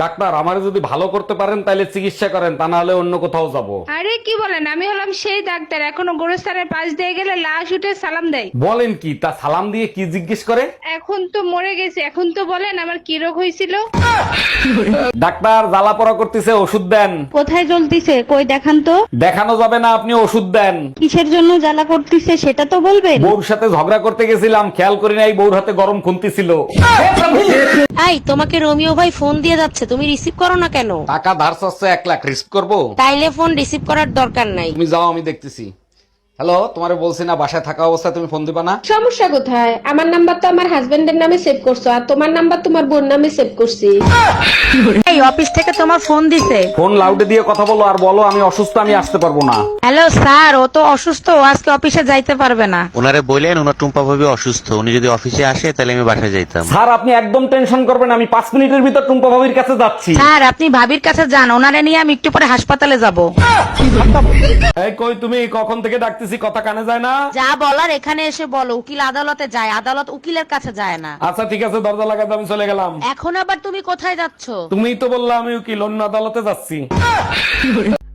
Doctor আমার যদি ভালো করতে পারেন তাহলে চিকিৎসা করেন তা না হলে অন্য কোথাও যাব। আরে কি বলেন? আমি হলাম সেই ডাক্তার এখনও গোরস্থানের পাশ দিয়ে গেলে লাশ উঠে সালাম দেয়। বলেন কি তা সালাম দিয়ে কি জিজ্ঞেস করে? এখন তো মরে গেছে এখন তো বলেন আমার কি রোগ হয়েছিল। ডাক্তার জ্বালা পড়া করতেছে ওষুধ দেন। কোথায় জ্বলতিছে? কই দেখান তো। দেখানো যাবে না আপনি ওষুধ দেন। কিসের জন্য জ্বালা করতিছে সেটা তো বলবেন। বউর সাথে ঝগড়া করতে গেছিলাম খেয়াল করি নাই বউর হাতে গরম খুন্তি ছিল। এই তোমাকে রোমিও ভাই ফোন দিয়ে যাচ্ছে তুমি রিসিভ করো না কেন? টাকা ধার চাচ্ছে এক লাখ রিসিভ করব। তাইলে ফোন রিসিভ করার দরকার নাই। তুমি যাও আমি দেখতেছি। হ্যালো তোমারে বলছি না বাসায় থাকা অবস্থায় তুমি ফোন দিবা না? সমস্যা কোথায়? আমার নাম্বার তো আমার হাজবেন্ডের নামে সেভ করছ আর তোমার নাম্বার তোমার বোন নামে সেভ করছি। এই অফিস থেকে তোমার ফোন দিছে। ফোন লাউডে দিয়ে কথা বলো আর বলো আমি অসুস্থ আমি আসতে পারব না। হ্যালো স্যার ও তো অসুস্থ ও আজকে অফিসে যাইতে পারবে না। ওনারে বললেন ওনার টুম্পা ভাবি অসুস্থ উনি যদি অফিসে আসে তাহলে আমি বাসায় যাইতাম। স্যার আপনি একদম টেনশন করবেন আমি পাঁচ মিনিটের ভিতর টুম্পা ভাবির কাছে যাচ্ছি। স্যার আপনি ভাবির কাছে যান ওনারে নিয়ে আমি একটু পরে হাসপাতালে যাব। এই কই তুমি? কখন থেকে ডাকতেছি? কথা কানে যায় না? যা বলার এখানে এসে বলো। উকিল আদালতে যায়। আদালত উকিলের কাছে যায় না। আচ্ছা ঠিক আছে দরজা লাগাতে আমি চলে গেলাম। এখন আবার তুমি কোথায় যাচ্ছ? তুমিই তো বললা আমি উকিল অন্য আদালতে যাচ্ছি।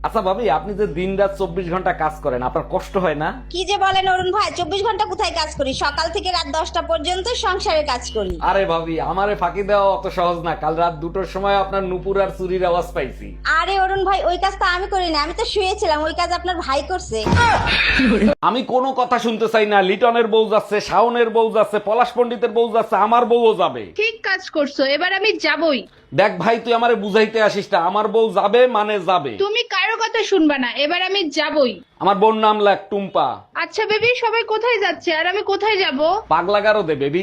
আচ্ছা ভাবি আপনি যে দিন রাত চব্বিশ ঘণ্টা কাজ করেন আপনার কষ্ট হয় না? কি যে বলেন অরুণ ভাই চব্বিশ ঘণ্টা কোথায় কাজ করি? সকাল থেকে রাত দশটা পর্যন্ত সংসারে কাজ করি। আরে ভাবি আমারে ফাঁকি দেওয়া অত সহজ না। কাল রাত দুটোর সময় আপনার নুপুর আর চুরির আওয়াজ পাইছি। আরে অরুণ ভাই ওই কাজ তো আমি করি না আমি তো শুয়েছিলাম ওই কাজ আপনার ভাই করছে। আমি কোনো কথা শুনতে চাই না লিটনের বউ যাচ্ছে শাওনের বউ যাচ্ছে পলাশ পণ্ডিতের বউ যাচ্ছে আমার বউও যাবে। ঠিক কাজ করছ এবার আমি যাবই। দেখ ভাই তুই আমারে বুঝাইতে আসিস না আমার বউ যাবে মানে যাবে। তুমি কথা শুনবা না এবার আমি যাবই। আমার বোন নাম লাগ টুম্পা। আচ্ছা বেবি সবাই কোথায় যাচ্ছে? আর আমি কোথায় যাব? পাগলা গারো দে বেবি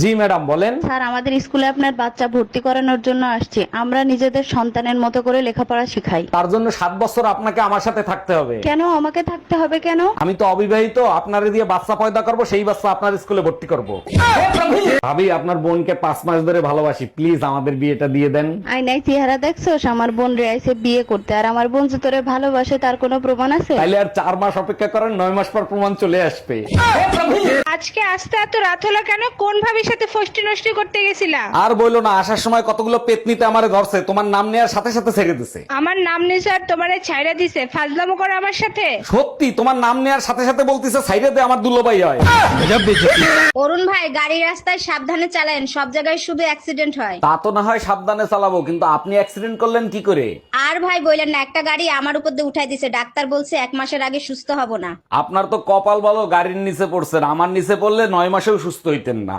জি ম্যাডাম বলেন। স্যার আমাদের স্কুলে আপনার বাচ্চা ভর্তি করানোর জন্য আসছে। আমরা নিজেদের সন্তানের মতো করে লেখাপড়া শিখাই। তার জন্য সাত বছর আপনাকে আমার সাথে থাকতে হবে। কেন? আমাকে থাকতে হবে কেন? আমি তো অবিবাহিত আপনারে দিয়ে বাচ্চা পয়দা করব সেই বাচ্চা আপনার স্কুলে ভর্তি করব। ভাবি আপনার বোনকে পাঁচ মাস ধরে ভালোবাসি। প্লিজ আমাদের বিয়েটা দিয়ে দেন। আইনাই চেহারা দেখছোস? আমার বোন রে আইছে বিয়ে করতে। আর আমার বোন যে তোরে ভালোবাসে তার কোনো প্রমাণ আছে? তাইলে আর চার মাস অপেক্ষা করেন নয় মাস পর প্রমাণ চলে আসবে। আজকে আসতে এত রাত হলো কেন? কোন ভাবির সাথে ফষ্টি নষ্টি করতে গেছিলা আর বইলো না আসার সময় কতগুলো পেতনিতে আমারে ধরছে তোমার নাম নেওয়ার সাথে সাথে ছেড়ে দিছে। আমার নাম তোমারে ছাইরা দিছে ফাজলামো করো আমার সাথে। সত্যি তোমার নাম নেওয়ার সাথে সাথে বলতিছে দে আমার দুলোবাই হয়। অরুণ ভাই গাড়ি রাস্তায় সাবধানে চালান সব জায়গায় শুধু অ্যাক্সিডেন্ট হয়। তা তো না হয় সাবধানে চালাবো কিন্তু আপনি অ্যাক্সিডেন্ট করলেন কি করে? আর ভাই বললেন না একটা গাড়ি আমার উপর দিয়ে উঠাই দিছে ডাক্তার বলছে এক মাসের আগে সুস্থ হব না। আপনার তো কপাল ভালো গাড়ির নিচে পড়ছেন আমার নিচে পড়লে নয় মাসেও সুস্থ হইতেন না।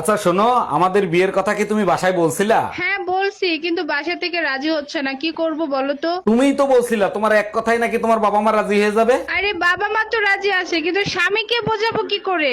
আচ্ছা শোনো আমাদের বিয়ের কথা কি তুমি বাসায় বলছিলা? হ্যাঁ বলছি কিন্তু বাসা থেকে রাজি হচ্ছে না কি করব বলো তো? তুমিই তো বলছিলা তোমার এক কথাই নাকি তোমার বাবা মা রাজি হয়ে যাবে? আরে বাবা মা তো রাজি আছে কিন্তু স্বামীকে বোঝাবো কি করে?